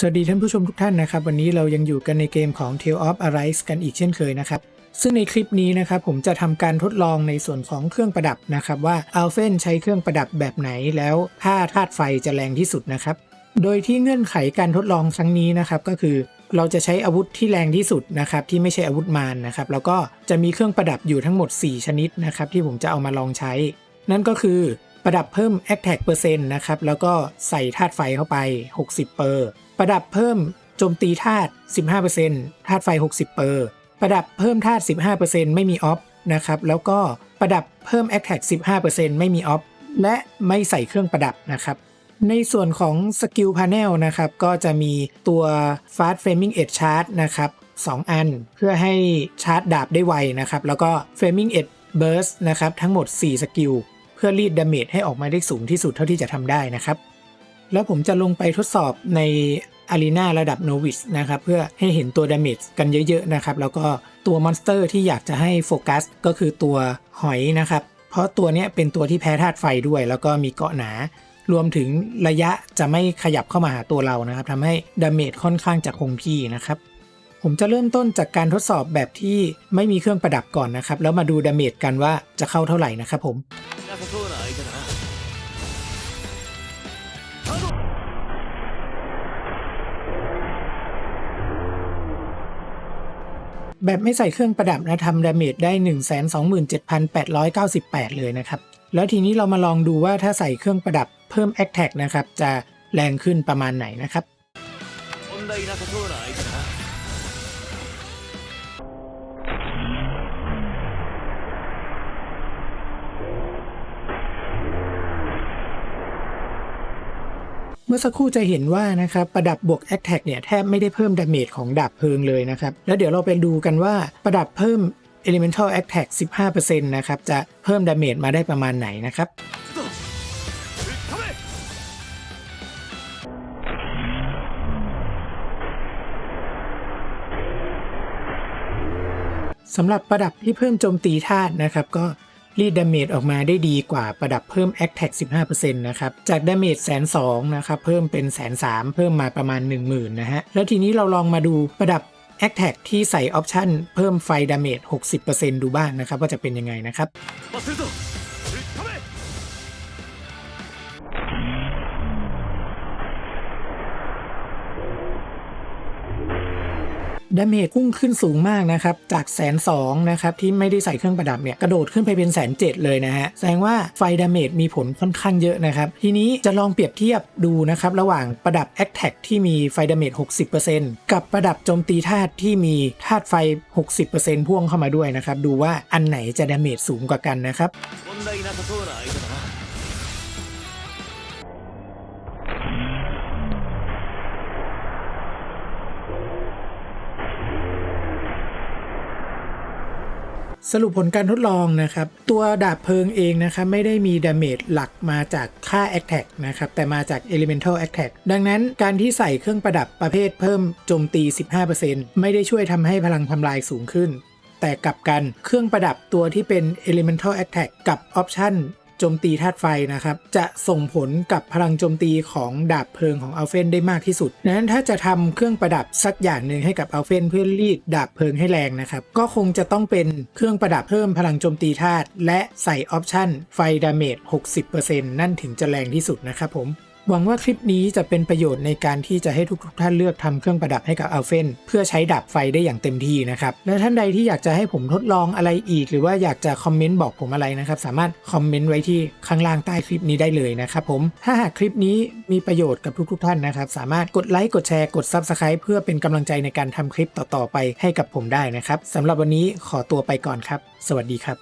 สวัสดีท่านผู้ชมทุกท่านนะครับ วันนี้เรายังอยู่กันในเกมของ Tale of Arise กันอีกเช่นเคยนะครับ ซึ่งในคลิปนี้นะครับผมจะทำการทดลองในส่วนของเครื่องประดับนะครับว่าอัลเฟนใช้เครื่องประดับแบบไหนแล้วถ้าธาตุไฟจะแรงที่สุดนะครับ โดยที่เงื่อนไขการทดลองครั้งนี้นะครับก็คือเราจะใช้อาวุธที่แรงที่สุดนะครับที่ไม่ใช่อาวุธมารนะครับแล้วก็จะมีเครื่องประดับอยู่ทั้งหมด 4 ชนิดนะครับที่ผมจะเอามาลองใช้ นั่นก็คือประดับเพิ่ม Attack เปอร์เซ็นต์นะครับแล้วก็ใส่ธาตุไฟเข้าไป 60เปอร์ ประดับเพิ่มโจมตีธาตุ 15%ธาตุไฟ 60เปอร์ประดับเพิ่มธาตุ 15%ไม่มีออฟนะครับแล้วก็ประดับเพิ่ม Attack 15%ไม่มีออฟและไม่ใส่เครื่องประดับนะครับในส่วนของสกิลพา n เนลนะครับก็จะมีตัว Fast Framing Edge Charge นะครับ2อันเพื่อให้ชาร์จดาบได้ไวนะครับแล้วก็ Framing Edge Burst นะครับทั้งหมด 4 สกิล เพื่อรีดดาเมจให้ออกมาได้สูงที่สุดเท่าที่จะทำได้นะครับ แล้วผมจะลงไปทดสอบในอารีนาระดับโนวิสนะครับ เพื่อให้เห็นตัวดาเมจกันเยอะๆนะครับ แล้วก็ตัวมอนสเตอร์ที่อยากจะให้โฟกัสก็คือตัวหอยนะครับ เพราะตัวนี้เป็นตัวที่แพ้ธาตุไฟด้วย แล้วก็มีเกาะหนารวมถึงระยะจะไม่ขยับเข้ามาหาตัวเรานะครับทำให้ดาเมจค่อนข้างจะคงที่นะครับผมจะเริ่มต้นจากการทดสอบแบบที่ไม่มีเครื่องประดับก่อนนะครับ แล้วมาดูดาเมจกันว่าจะเข้าเท่าไหร่นะครับผม แบบไม่ใส่เครื่องประดับนะทำดาเมจได้ 127,898 เลยนะครับ แล้วทีนี้เรามาลองดูว่าถ้าใส่เครื่องประดับเพิ่ม a t t a c นะครับ จะแรงขึ้นประมาณไหนนะครับ เมื่อสักครู่จะเห็นว่านะครับประดับบวกแอคแท็กเนี่ยแทบไม่ได้เพิ่มดาเมจของดาบเพลิงเลยนะครับ แล้วเดี๋ยวเราไปดูกันว่าประดับเพิ่ม Elemental Attack 15%นะครับจะเพิ่มดาเมจมาได้ประมาณไหนนะครับสำหรับประดับที่เพิ่มโจมตีธาตุนะครับ ก็ รีดดาเมจออกมาได้ดีกว่าประดับเพิ่ม a t t a c 15%นะครับ จากดาเมจแสนสองนะครับเพิ่มเป็นแสนสามเพิ่มมาประมาณ 10,000นะฮะ แล้วทีนี้เราลองมาดูประดับ a t t a c ที่ใส่ออปชันเพิ่มไฟดาเมจ60%ดูบ้างนะครับว่าจะเป็นยังไงนะครับ ดาเมจพุ่งขึ้นสูงมากนะครับ จากแสนสองนะครับ ที่ไม่ได้ใส่เครื่องประดับเนี่ย กระโดดขึ้นไปเป็นแสนเจ็ดเลยนะฮะ แสดงว่าไฟดาเมจมีผลค่อนข้างเยอะนะครับ ทีนี้จะลองเปรียบเทียบดูนะครับ ระหว่างประดับ a t t a c ที่มีไฟดาเมจ 60%กับประดับโจมตีธาตุที่มีธาตุไฟ 60%พ่วงเข้ามาด้วยนะครับ ดูว่าอันไหนจะดาเมจสูงกว่ากันนะครับ สรุปผลการทดลองนะครับ ตัวดาบเพลิงเองนะครับไม่ได้มีดาเมจหลักมาจากค่า Attack นะครับแต่มาจาก Elemental Attack ดังนั้นการที่ใส่เครื่องประดับประเภทเพิ่มโจมตี 15%ไม่ได้ช่วยทำให้พลังทำลายสูงขึ้น แต่กลับกันเครื่องประดับตัวที่เป็น Elemental Attack กับออปชัน โจมตีธาตุไฟนะครับ จะส่งผลกับพลังโจมตีของดาบเพลิงของอัลเฟนได้มากที่สุดดังนั้นถ้าจะทำเครื่องประดับสักอย่างหนึ่งให้กับอัลเฟนเพื่อรีดดาบเพลิงให้แรงนะครับ ก็คงจะต้องเป็นเครื่องประดับเพิ่มพลังโจมตีธาตุและใส่ออปชั่นไฟดาเมจ60%นั่นถึงจะแรงที่สุดนะครับผม หวังว่าคลิปนี้จะเป็นประโยชน์ในการที่จะให้ทุกๆท่านเลือกทำเครื่องประดับให้กับอัลเฟนเพื่อใช้ดับไฟได้อย่างเต็มที่นะครับ และท่านใดที่อยากจะให้ผมทดลองอะไรอีก หรือว่าอยากจะคอมเมนต์บอกผมอะไรนะครับ สามารถคอมเมนต์ไว้ที่ข้างล่างใต้คลิปนี้ได้เลยนะครับผม ถ้าหากคลิปนี้มีประโยชน์กับทุกๆท่านนะครับ สามารถกดไลค์กดแชร์กด Subscribe เพื่อเป็นกำลังใจในการทำคลิปต่อๆไปให้กับผมได้นะครับสำหรับวันนี้ขอตัวไปก่อนครับ สวัสดีครับ